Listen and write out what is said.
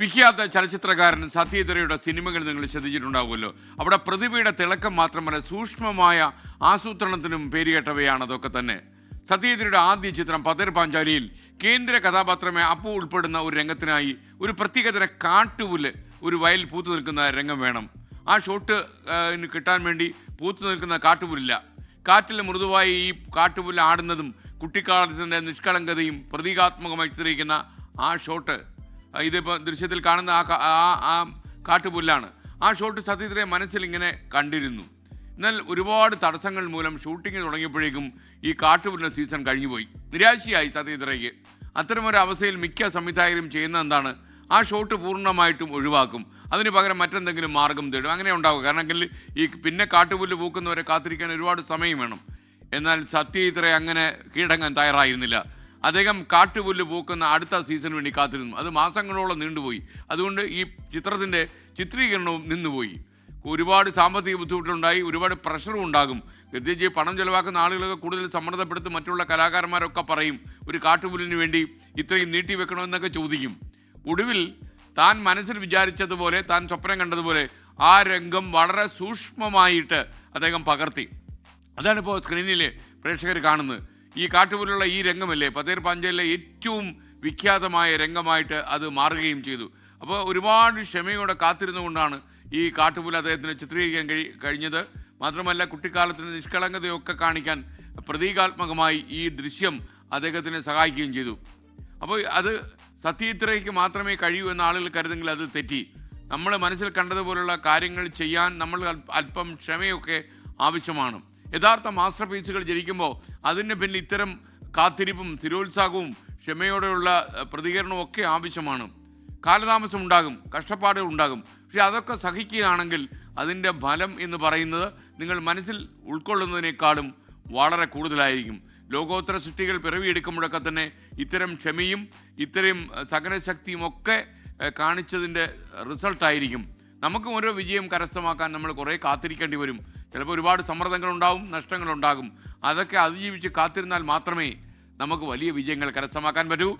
വിഖ്യാത ചലച്ചിത്രകാരൻ സത്യധരയുടെ സിനിമകൾ നിങ്ങൾ ശ്രദ്ധിച്ചിട്ടുണ്ടാവുമല്ലോ. അവിടെ പ്രതിഭയുടെ തിളക്കം മാത്രമല്ല സൂക്ഷ്മമായ ആസൂത്രണത്തിനും പേരുകേട്ടവയാണ് അതൊക്കെ തന്നെ. സത്യജിത്തിയുടെ ആദ്യ ചിത്രം പതർ പാഞ്ചാലിയിൽ കേന്ദ്ര കഥാപാത്രമേ അപ്പു ഉൾപ്പെടുന്ന ഒരു രംഗത്തിനായി ഒരു പ്രത്യേകതര കാട്ടുപുൽ ഒരു വയൽ പൂത്തു നിൽക്കുന്ന രംഗം വേണം. ആ ഷോട്ട് കിട്ടാൻ വേണ്ടി പൂത്തു നിൽക്കുന്ന കാട്ടുപുല്ല കാറ്റിൽ മൃദുവായി ഈ കാട്ടുപുല്ല് ആടുന്നതും കുട്ടിക്കാലത്തിന്റെ നിഷ്കളങ്കതയും പ്രതീകാത്മകമായി ചിത്രീകരിക്കുന്ന ആ ഷോട്ട് ഇതിപ്പോൾ ദൃശ്യത്തിൽ കാണുന്ന ആ ആ കാട്ടുപുല്ലാണ്. ആ ഷോട്ട് സത്യത്തിലെ മനസ്സിൽ ഇങ്ങനെ കണ്ടിരുന്നു. എന്നാൽ ഒരുപാട് തടസ്സങ്ങൾ മൂലം ഷൂട്ടിംഗ് തുടങ്ങിയപ്പോഴേക്കും ഈ കാട്ടുപുല്ലിന്റെ സീസൺ കഴിഞ്ഞുപോയി. നിരാശയായി സത്യത്രയ്ക്ക് അത്തരമൊരു അവസ്ഥയിൽ മിക്ക സംവിധായകരും ചെയ്യുന്ന എന്താണ്? ആ ഷോട്ട് പൂർണമായിട്ടും ഒഴിവാക്കും. അതിന് പകരം മറ്റെന്തെങ്കിലും മാർഗം തേടും. അങ്ങനെ ഉണ്ടാകും കാരണമെങ്കിൽ ഈ പിന്നെ കാട്ടുപുല്ല് പൂക്കുന്നവരെ കാത്തിരിക്കാൻ ഒരുപാട് സമയം വേണം. എന്നാൽ സത്യജിത്ര അങ്ങനെ കീഴടങ്ങാൻ തയ്യാറായിരുന്നില്ല. അദ്ദേഹം കാട്ടുപുല്ല് പൂക്കുന്ന അടുത്ത സീസണിന് വേണ്ടി കാത്തിരുന്നു. അത് മാസങ്ങളോളം നീണ്ടുപോയി. അതുകൊണ്ട് ഈ ചിത്രത്തിന്റെ ചിത്രീകരണവും നിന്നുപോയി. ഒരുപാട് സാമ്പത്തിക ബുദ്ധിമുട്ടുണ്ടായി ഒരുപാട് പ്രഷറും ഉണ്ടാകും. പ്രത്യേകിച്ച് പണം ചെലവാക്കുന്ന ആളുകളൊക്കെ കൂടുതൽ സമ്മർദ്ദപ്പെടുത്തി മറ്റുള്ള കലാകാരന്മാരൊക്കെ പറയും ഒരു കാട്ടുപുല്ലിന് വേണ്ടി ഇത്രയും നീട്ടി വെക്കണമെന്നൊക്കെ ചോദിക്കും. ഒടുവിൽ താൻ മനസ്സിൽ വിചാരിച്ചതുപോലെ താൻ സ്വപ്നം കണ്ടതുപോലെ ആ രംഗം വളരെ സൂക്ഷ്മമായിട്ട് അദ്ദേഹം പകർത്തി. അതാണ് ഇപ്പോൾ സ്ക്രീനിൽ പ്രേക്ഷകർ കാണുന്നത്. ഈ കാട്ടുപോലുള്ള ഈ രംഗമല്ലേ പതേർ പാഞ്ചാലിലെ ഏറ്റവും വിഖ്യാതമായ രംഗമായിട്ട് അത് മാറുകയും ചെയ്തു. അപ്പോൾ ഒരുപാട് ക്ഷമയോടെ കാത്തിരുന്നുകൊണ്ടാണ് ഈ കാട്ടുപുല അദ്ദേഹത്തിന് ചിത്രീകരിക്കാൻ കഴി കഴിഞ്ഞത്. മാത്രമല്ല കുട്ടിക്കാലത്തിന്റെ നിഷ്കളങ്കതയൊക്കെ കാണിക്കാൻ പ്രതീകാത്മകമായി ഈ ദൃശ്യം അദ്ദേഹത്തിനെ സഹായിക്കുകയും ചെയ്തു. അപ്പോൾ അത് സത്യത്രയ്ക്ക് മാത്രമേ കഴിയൂ എന്ന ആളുകൾ കരുതെങ്കിൽ അത് തെറ്റി. നമ്മൾ മനസ്സിൽ കണ്ടതുപോലുള്ള കാര്യങ്ങൾ ചെയ്യാൻ നമ്മൾ അല്പം ക്ഷമയൊക്കെ ആവശ്യമാണ്. യഥാർത്ഥ മാസ്റ്റർ പീസുകൾ ജനിക്കുമ്പോൾ അതിന് പിന്നിൽ ഇത്തരം കാത്തിരിപ്പും സ്ഥിരോത്സാഹവും ക്ഷമയോടെയുള്ള പ്രതികരണവും ഒക്കെ ആവശ്യമാണ്. കാലതാമസം ഉണ്ടാകും കഷ്ടപ്പാടുകൾ ഉണ്ടാകും. പക്ഷെ അതൊക്കെ സഹിക്കുകയാണെങ്കിൽ അതിന്റെ ഫലം എന്ന് പറയുന്നത് നിങ്ങൾ മനസ്സിൽ ഉൾക്കൊള്ളുന്നതിനേക്കാളും വളരെ കൂടുതലായിരിക്കും. ലോകോത്തര സൃഷ്ടികൾ പിറവിയെടുക്കുമ്പോഴൊക്കെ തന്നെ ഇത്തരം ക്ഷമയും ഇത്തരം സകലശക്തിയും ഒക്കെ കാണിച്ചതിന്റെ റിസൾട്ടായിരിക്കും. നമുക്കും ഓരോ വിജയം കരസ്ഥമാക്കാൻ നമ്മൾ കുറേ കാത്തിരിക്കേണ്ടി വരും. ചിലപ്പോൾ ഒരുപാട് സമ്മർദ്ദങ്ങളുണ്ടാവും നഷ്ടങ്ങളുണ്ടാകും. അതൊക്കെ അതിജീവിച്ച് കാത്തിരുന്നാൽ മാത്രമേ നമുക്ക് വലിയ വിജയങ്ങൾ കരസ്ഥമാക്കാൻ പറ്റൂ.